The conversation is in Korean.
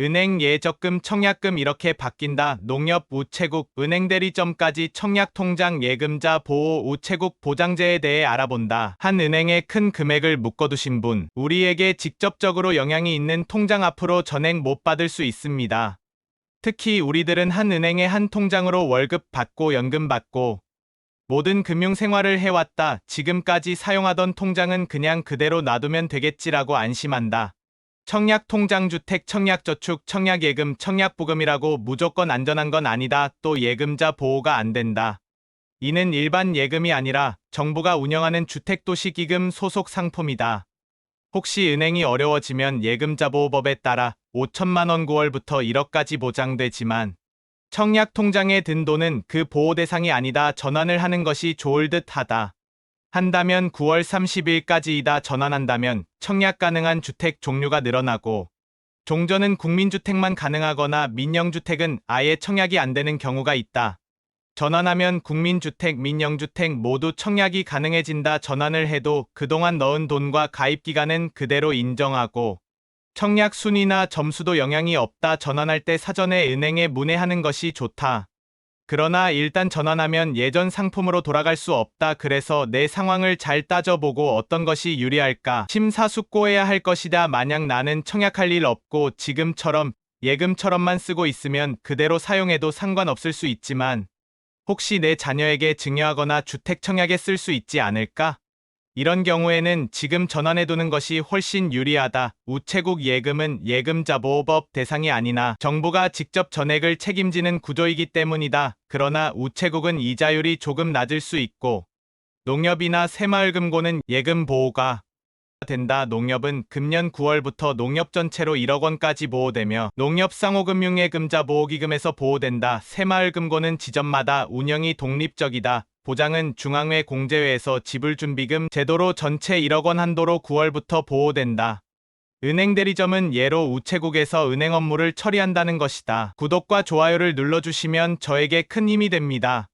은행 예적금 청약금 이렇게 바뀐다. 농협 우체국 은행 대리점까지 청약 통장 예금자 보호 우체국 보장제에 대해 알아본다. 한 은행에 큰 금액을 묶어두신 분, 우리에게 직접적으로 영향이 있는 통장 앞으로 전액 못 받을 수 있습니다. 특히 우리들은 한 은행의 한 통장으로 월급 받고 연금 받고 모든 금융 생활을 해왔다. 지금까지 사용하던 통장은 그냥 그대로 놔두면 되겠지라고 안심한다. 청약통장주택, 청약저축, 청약예금, 청약부금이라고 무조건 안전한 건 아니다. 또 예금자 보호가 안 된다. 이는 일반 예금이 아니라 정부가 운영하는 주택도시기금 소속 상품이다. 혹시 은행이 어려워지면 예금자보호법에 따라 5천만 원 9월부터 1억까지 보장되지만 청약통장에 든 돈은 그 보호 대상이 아니다 전환을 하는 것이 좋을 듯 하다. 한다면 9월 30일까지이다 전환한다면 청약 가능한 주택 종류가 늘어나고 종전은 국민주택만 가능하거나 민영주택은 아예 청약이 안 되는 경우가 있다. 전환하면 국민주택, 민영주택 모두 청약이 가능해진다. 전환을 해도 그동안 넣은 돈과 가입 기간은 그대로 인정하고 청약 순위나 점수도 영향이 없다. 전환할 때 사전에 은행에 문의하는 것이 좋다. 그러나 일단 전환하면 예전 상품으로 돌아갈 수 없다. 그래서 내 상황을 잘 따져보고 어떤 것이 유리할까 심사숙고해야 할 것이다. 만약 나는 청약할 일 없고 지금처럼 예금처럼만 쓰고 있으면 그대로 사용해도 상관없을 수 있지만 혹시 내 자녀에게 증여하거나 주택 청약에 쓸 수 있지 않을까? 이런 경우에는 지금 전환해두는 것이 훨씬 유리하다. 우체국 예금은 예금자보호법 대상이 아니나 정부가 직접 전액을 책임지는 구조이기 때문이다. 그러나 우체국은 이자율이 조금 낮을 수 있고 농협이나 새마을금고는 예금 보호가 된다. 농협은 금년 9월부터 농협 전체로 1억 원까지 보호되며 농협 상호금융예금자 보호기금에서 보호된다. 새마을금고는 지점마다 운영이 독립적이다. 보장은 중앙회 공제회에서 지불준비금 제도로 전체 1억 원 한도로 9월부터 보호된다. 은행 대리점은 예로 우체국에서 은행 업무를 처리한다는 것이다. 구독과 좋아요를 눌러주시면 저에게 큰 힘이 됩니다.